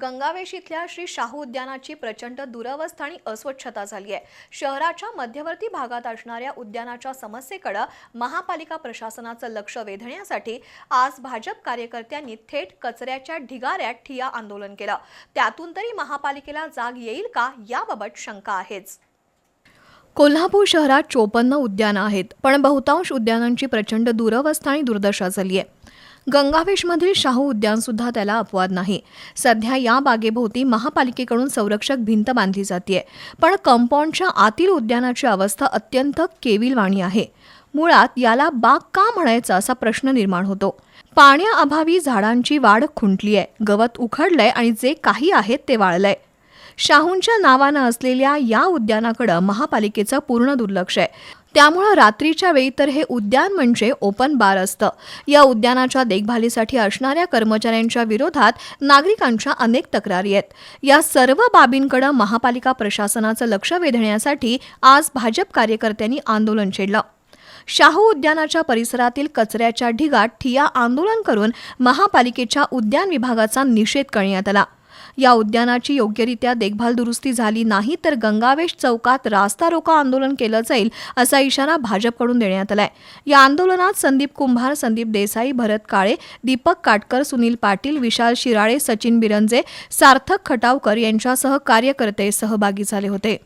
गंगावेश इथल्या श्री शाहू उद्यानाची प्रचंड दुरवस्था आणि अस्वच्छता झाली आहे. शहराच्या मध्यवर्ती भागात असणाऱ्या उद्यानाच्या समस्येकडे महापालिका प्रशासनाचं लक्ष वेधण्यासाठी आज भाजप कार्यकर्त्यांनी थेट कचऱ्याच्या ढिगाऱ्यात ठिया आंदोलन केलं. त्यातून तरी महापालिकेला जाग येईल का? याबाबत शंका आहेच. कोल्हापूर शहरात चोपन्न उद्यानं आहेत पण बहुतांश उद्यानांची प्रचंड दुरवस्था आणि दुर्दशा झाली आहे. गंगावेशमधील शाहू उद्यान सुद्धा त्याला अपवाद नाही. सध्या या बागेभोवती महापालिकेकडून संरक्षक भिंत बांधली जाते पण कंपाऊंडच्या आतील उद्यानाची अवस्था अत्यंत केविलवाणी आहे. मुळात याला बाग का म्हणायचा असा प्रश्न निर्माण होतो. पाण्याअभावी झाडांची वाढ खुंटली आहे गवत उखडलंय आणि जे काही आहे ते वाळलंय. शाहूंच्या नावानं असलेल्या या उद्यानाकडं महापालिकेचं पूर्ण दुर्लक्ष आहे. त्यामुळं रात्रीच्या वेळी तर हे उद्यान म्हणजे ओपन बार असतं. या उद्यानाच्या देखभालीसाठी असणाऱ्या कर्मचाऱ्यांच्या विरोधात नागरिकांच्या अनेक तक्रारी आहेत. या सर्व बाबींकडे महापालिका प्रशासनाचं लक्ष वेधण्यासाठी आज भाजप कार्यकर्त्यांनी आंदोलन छेडलं. शाहू उद्यानाच्या परिसरातील कचऱ्याच्या ढिगात ठिया आंदोलन करून महापालिकेच्या उद्यान विभागाचा निषेध करण्यात आला. या उद्यानाची योग्यरित्या देखभाल दुरुस्ती झाली नाही तर गंगावेश चौकात रास्ता रोका आंदोलन केलं जाईल असा इशारा भाजपकडून देण्यात आलाय. या आंदोलनात संदीप कुंभार संदीप देसाई भरत काळे दीपक काटकर सुनील पाटील विशाल शिराळे सचिन बिरंजे सार्थक खटावकर यांच्यासह कार्यकर्ते सहभागी झाले होते.